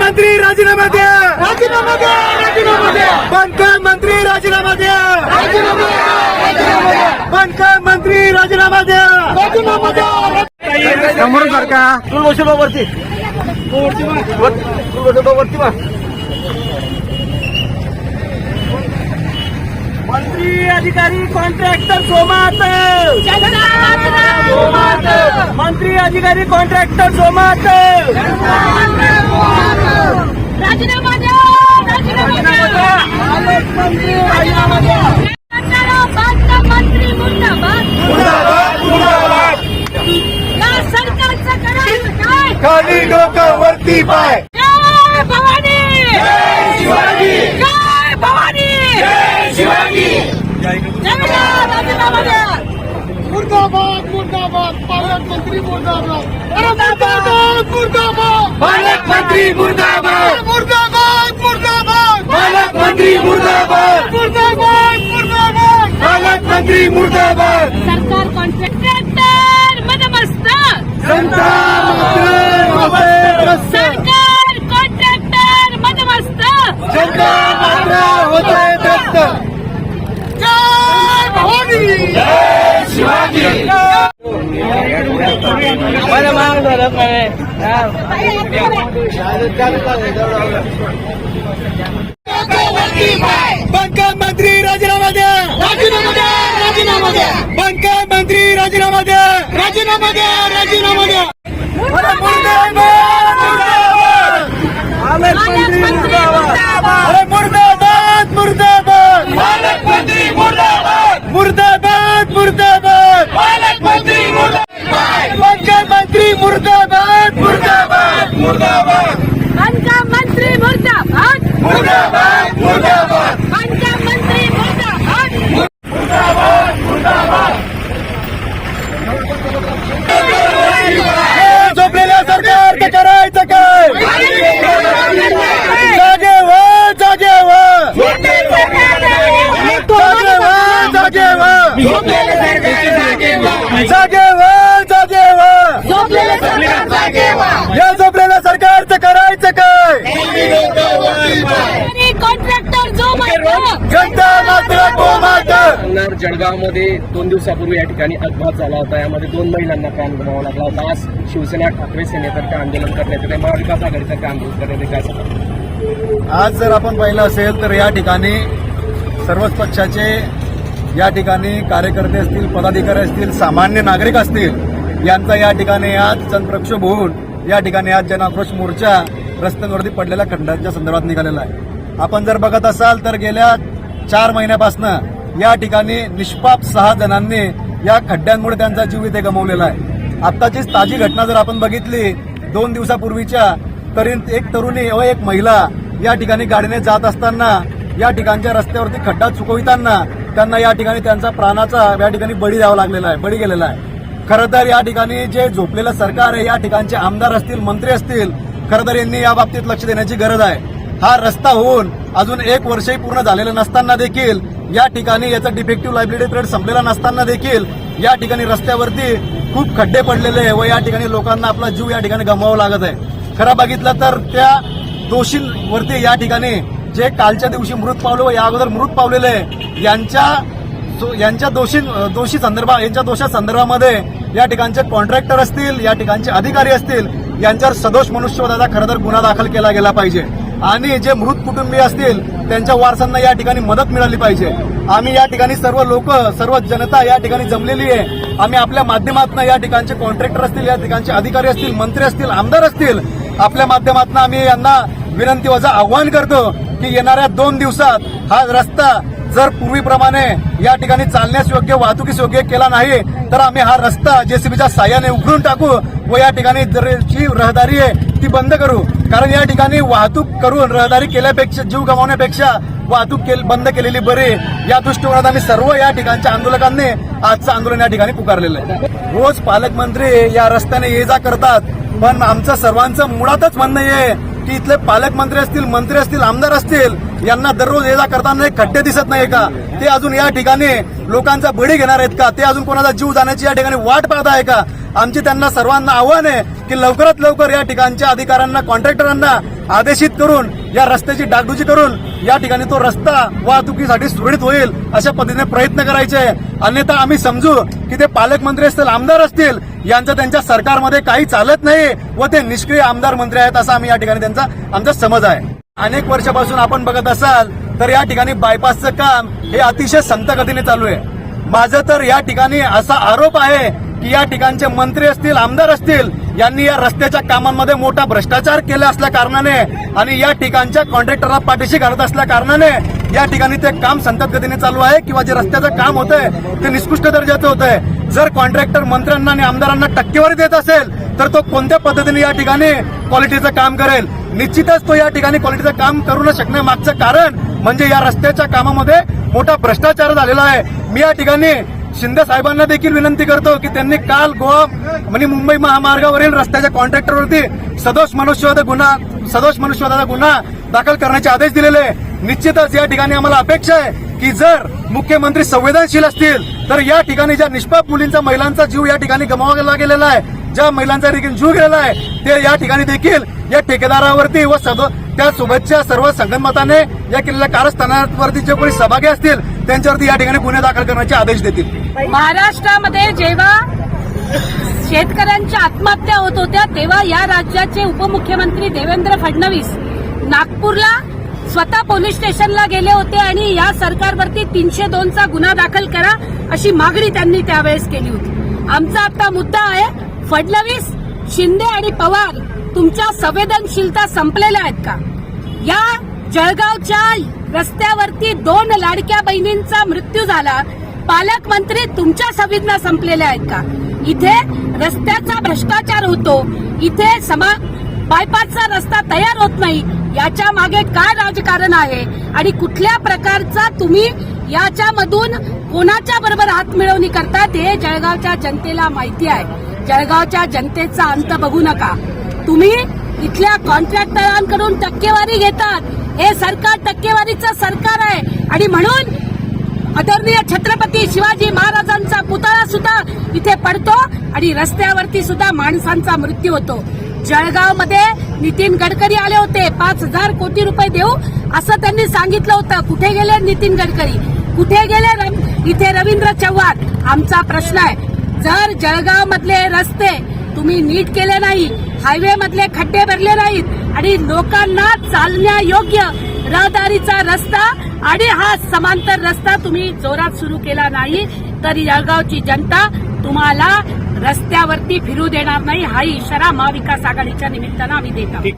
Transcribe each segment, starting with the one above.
मंत्री राजीनामा द्या. राजीनामा द्या राजीनामा द्या. मंत्री राजीनामा द्या. राजीनामा द्या मंत्री राजीनामा द्या. राजीनामा द्या समोर सारखा तू वरती वरती वा मंत्री अधिकारी कॉन्ट्रॅक्टर सोमात मंत्री अधिकारी कॉन्ट्रॅक्टर सोमात राजीनामा द्या राजीनामा द्या मंत्री राजीनामा द्या बांधकाम मंत्री मुर्दाबाद या सरकारचं करायचं काय खाली डोकं वरती पाय जय भवानी मुर्दाबाद पालकमंत्री मुर्दाबाद. अरे मुर्दाबाद मुर्दाबाद. पालकमंत्री मुर्दाबाद! मुर्दाबाद मुर्दाबाद. पालकमंत्री मुर्दाबाद! मुर्दाबाद मुर्दाबाद. पालकमंत्री मुर्दाबाद! सरकार कॉन्ट्रॅक्टर मदमस्त जनता सरकार कॉन्ट्रॅक्टर मदमस्त जनता मात्र होते त्रस्त जय भवानी जय शिवाजी बांधकाम मंत्री राजीनामा द्या. राजीनामा द्या राजीनामा द्या. बांधकाम मंत्री राजीनामा द्या. राजीनामा द्या राजीनामा द्या. मुर्दाबाद मुर्दाबाद. मुर्दाबाद मुर्दाबाद. पालकमंत्री मुर्दाबाद. मुर्दाबाद मुर्दाबाद. पालकमंत्री मुर्दाबाद मुर्दाबाद मुर्दाबाद. बांधकाम मंत्री मुर्दाबाद. मुर्दाबाद मुर्दाबाद. बांधकाम मंत्री मुर्दाबाद हे झोपलेल्या सरकारचं करायचं काय? जागे व जागे व जागे व जागे व जागे व जागे व या झोपलेल्या सरकारचं करायचं काय आणि कॉन्ट्रॅक्टर जो मात्र जनता मात्र गोमात जुन्नर जळगावमध्ये दोन दिवसापूर्वी या ठिकाणी अपघात झाला होता. यामध्ये दोन महिलांना प्राण गमावा लागला होता. आज शिवसेना ठाकरे सेनेतर्फे आंदोलन करण्यात येते. महाविकास आघाडीतर्फे आंदोलन करण्यात येते. काय आज जर आपण पाहिलं असेल तर या ठिकाणी सर्वच पक्षाचे या ठिकाणी कार्यकर्ते असतील पदाधिकारी असतील सामान्य नागरिक असतील यांचा या ठिकाणी आज जनप्रक्षोभ होऊन या ठिकाणी आज जनाक्रोश मोर्चा रस्त्यांवरती पडलेल्या खंडाच्या संदर्भात निघालेला आहे. आपण जर बघत असाल तर गेल्या चार महिन्यापासून या ठिकाणी निष्पाप सहा जणांनी या खड्ड्यांमुळे त्यांचा जीव इथे गमावलेला आहे. आत्ताचीच ताजी घटना जर आपण बघितली दोन दिवसापूर्वीच्या तरी एक तरुणी व एक महिला या ठिकाणी गाडीने जात असताना या ठिकाणच्या रस्त्यावरती खड्डा चुकविताना त्यांना या ठिकाणी त्यांचा प्राणाचा या ठिकाणी बळी द्यावा लागलेला आहे बळी गेलेला आहे. खरं तर या ठिकाणी जे झोपलेलं सरकार आहे या ठिकाणचे आमदार असतील मंत्री असतील खरं तर यांनी या बाबतीत लक्ष देण्याची गरज आहे. हा रस्ता होऊन अजून एक वर्षही पूर्ण झालेलं नसताना देखील या ठिकाणी याचा डिफेक्टिव्ह लायबिलिटी पिरियड संपलेला नसताना देखील या ठिकाणी रस्त्यावरती खूप खड्डे पडलेले आहे व या ठिकाणी लोकांना आपला जीव या ठिकाणी गमवावा लागत आहे. खरं बघितलं तर त्या दोषींवरती या ठिकाणी जे कालच्या दिवशी मृत पावले व या अगोदर मृत पावलेले यांच्या यांच्या दोषी दोषी संदर्भात यांच्या दोषा संदर्भामध्ये या ठिकाणचे कॉन्ट्रॅक्टर असतील या ठिकाणचे अधिकारी असतील यांच्यावर सदोष मनुष्यवधाचा खरं तर गुन्हा दाखल केला गेला पाहिजे. आणि जे मृत कुटुंबीय असतील त्यांच्या वारसांना या ठिकाणी मदत मिळाली पाहिजे. आम्ही या ठिकाणी सर्व लोक सर्व जनता या ठिकाणी जमलेली आहे. आम्ही आपल्या माध्यमातून या ठिकाणचे कॉन्ट्रॅक्टर असतील या ठिकाणचे अधिकारी असतील मंत्री असतील आमदार असतील आपल्या माध्यमातून आम्ही यांना विनंती वजा आव्हान करतो की येणाऱ्या दोन दिवसात हा रस्ता जर पूर्वीप्रमाणे या ठिकाणी चालण्यास योग्य वाहतुकीस योग्य केला नाही तर आम्ही हा रस्ता जेसीबीच्या साह्याने उघडून टाकू व या ठिकाणी जर जी रहदारी आहे ती बंद करू. कारण या ठिकाणी वाहतूक करून रहदारी केल्यापेक्षा जीव गमावण्यापेक्षा वाहतूक केल- बंद केलेली बरी या दृष्टिकोनात आम्ही सर्व या ठिकाणच्या आंदोलकांनी आजचं आंदोलन या ठिकाणी पुकारलेलं आहे. रोज पालकमंत्री या रस्त्याने ये जा करतात पण आमचं सर्वांचं मुळातच म्हणणं आहे की इथले पालकमंत्री असतील मंत्री असतील आमदार असतील यांना दररोज ये जा करताना खड्डे दिसत नाही का? ते अजून या ठिकाणी लोकांचा बळी घेणार आहेत का? ते अजून कोणाचा जीव जाण्याची या ठिकाणी वाट पाहत आहे का? आमची त्यांना सर्वांना आव्हान आहे की लवकरात लवकर या ठिकाणच्या अधिकाऱ्यांना कॉन्ट्रॅक्टरांना आदेशित करून या रस्त्याची डागडुजी करून या ठिकाणी तो रस्ता वाहतुकीसाठी सुरळीत होईल अशा पद्धतीने प्रयत्न करायचे. अन्यथा आम्ही समजू की ते पालकमंत्री असतील आमदार असतील यांचं त्यांच्या सरकारमध्ये काही चालत नाही व ते निष्क्रिय आमदार मंत्री आहेत असा आम्ही या ठिकाणी त्यांचा आमचा समज आहे. अनेक वर्षापासून आपण बघत असाल तर या ठिकाणी बायपासचं काम हे अतिशय संत गतीने चालू आहे. माझं तर या ठिकाणी असा आरोप आहे की या ठिकाणचे मंत्री असतील आमदार असतील यांनी या रस्त्याच्या कामांमध्ये मोठा भ्रष्टाचार केला असल्या कारणाने आणि या ठिकाणच्या कॉन्ट्रॅक्टरला पाठीशी घालत असल्या कारणाने या ठिकाणी ते काम संतत गतीने चालू आहे किंवा जे रस्त्याचं काम होतंय ते निकृष्ट दर्जाचं होतंय. आहे जर कॉन्ट्रॅक्टर मंत्र्यांना आणि आमदारांना टक्केवारी देत असेल तर तो कोणत्या पद्धतीने या ठिकाणी क्वालिटीचं काम करेल? निश्चितच तो या ठिकाणी क्वालिटीचं काम करू न शकण्यामागचं कारण म्हणजे या रस्त्याच्या कामामध्ये मोठा भ्रष्टाचार झालेला आहे. मी या ठिकाणी शिंदे साहेबांना देखील विनंती करतो की त्यांनी काल गोवा म्हणजे मुंबई महामार्गावरील रस्त्याच्या कॉन्ट्रॅक्टरवरती सदोष मनुष्यवादा गुन्हा सदोष मनुष्यवादाचा गुन्हा दाखल करण्याचे आदेश दिलेले आहे. निश्चितच या ठिकाणी आम्हाला अपेक्षा आहे की जर मुख्यमंत्री संवेदनशील असतील तर या ठिकाणी ज्या निष्पाप मुलींचा महिलांचा जीव या ठिकाणी गमावला गेलेला आहे ज्या महिलांचा देखील जीव गेलेला आहे ते या ठिकाणी देखील या ठेकेदारावरती व सदो त्या सोबतच्या सर्व संगनमताने या केलेल्या कारस्थानावरती जे कोणी सहभागी असतील त्यांच्यावरती या ठिकाणी गुन्हे दाखल करण्याचे आदेश देतील. महाराष्ट्रामध्ये जेव्हा शेतकऱ्यांच्या आत्महत्या होत होत्या तेव्हा या राज्याचे उपमुख्यमंत्री देवेंद्र फडणवीस नागपूरला स्वतः पोलीस स्टेशनला गेले होते आणि या सरकारवरती तीनशे दोनचा गुन्हा दाखल करा अशी मागणी त्यांनी त्यावेळेस केली होती. आमचा आता मुद्दा आहे फडणवीस शिंदे आणि पवार तुमच्या संवेदनशीलता संपलेल्या आहेत का? या जळगावच्या रस्त्यावरती दोन लाडक्या बहिणींचा मृत्यू झाला. पालकमंत्री तुमच्या संवेदना संपलेल्या आहेत का? इथे रस्त्याचा भ्रष्टाचार होतो. इथे समा बायपासचा रस्ता तयार होत नाही. याच्या मागे काय राजकारण आहे? आणि कुठल्या प्रकारचा तुम्ही याच्यामधून कोणाच्या बरोबर हात मिळवणी करतात हे जळगावच्या जनतेला माहिती आहे. जळगावच्या जनतेचा अंत बघू नका. तुम्ही इथल्या कॉन्ट्रॅक्टरांकडून टक्केवारी घेतात. हे सरकार टक्केवारीचं सरकार आहे. आणि म्हणून आदरणीय छत्रपती शिवाजी महाराजांचा पुतळा सुद्धा इथे पडतो आणि रस्त्यावरती सुद्धा माणसांचा मृत्यू होतो. जळगावमध्ये नितीन गडकरी आले होते. पाच हजार कोटी रुपये देऊ असं त्यांनी सांगितलं होतं. कुठे गेले नितीन गडकरी? कुठे गेले रम- इथे रवींद्र चव्हाण? आमचा प्रश्न आहे. जर जळगाव मधले रस्ते तुम्ही नीट केले नाही हायवे मधले खड्डे भरले नाहीत. आणि लोकांना चालण्यायोग्य रहदारीचा रस्ता आणि हा समांतर रस्ता तुम्ही जोरात सुरू केला नाही तर जळगावची जनता तुम्हाला रस्त्यावरती फिरू देणार नाही. हा इशारा महाविकास आघाडीच्या निमित्तानं आम्ही देत आहोत.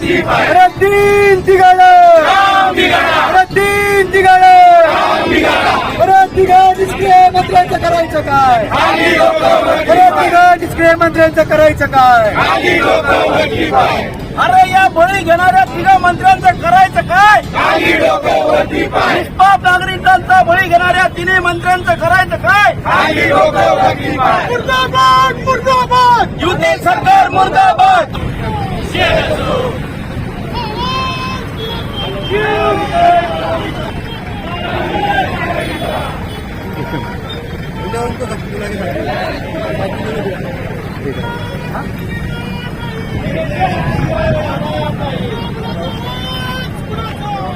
तीन तिघाडं अरे तीन तिघाडं तिघा मंत्र्यांचं करायचं काय? तिघा निष्क्रिय मंत्र्यांचं करायचं काय? अरे या बळी घेणाऱ्या तिघा मंत्र्यांचं करायचं काय? निष्पाप नागरिकांचा बळी घेणाऱ्या तिन्ही मंत्र्यांचं करायचं काय? मुर्दाबाद मुर्दाबाद! युती सरकार मुर्दाबाद!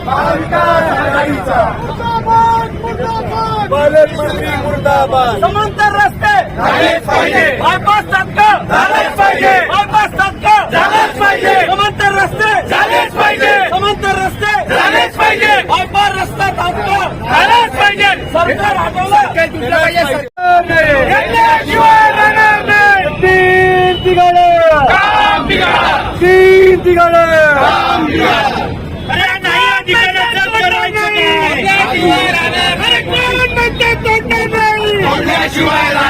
महाविकास आघाडीचा. पालकमंत्री मुर्दाबाद! समांतर रस्ते! झालेच पाहिजे! बायपास तात्काळ झालेच पाहिजे! बायपास तात्काळ झालेच पाहिजे! समांतर रस्ते! झालेच पाहिजे! समांतर रस्ते! झालेच पाहिजे! बायपास रस्ता तात्काळ झालेच पाहिजे! सरकार हटवलं घेतल्याशिवाय राहणार नाही. तीन तिघाडे तीन तिघाडे अरे नाही अधिकाऱ्याचं करायचं काय?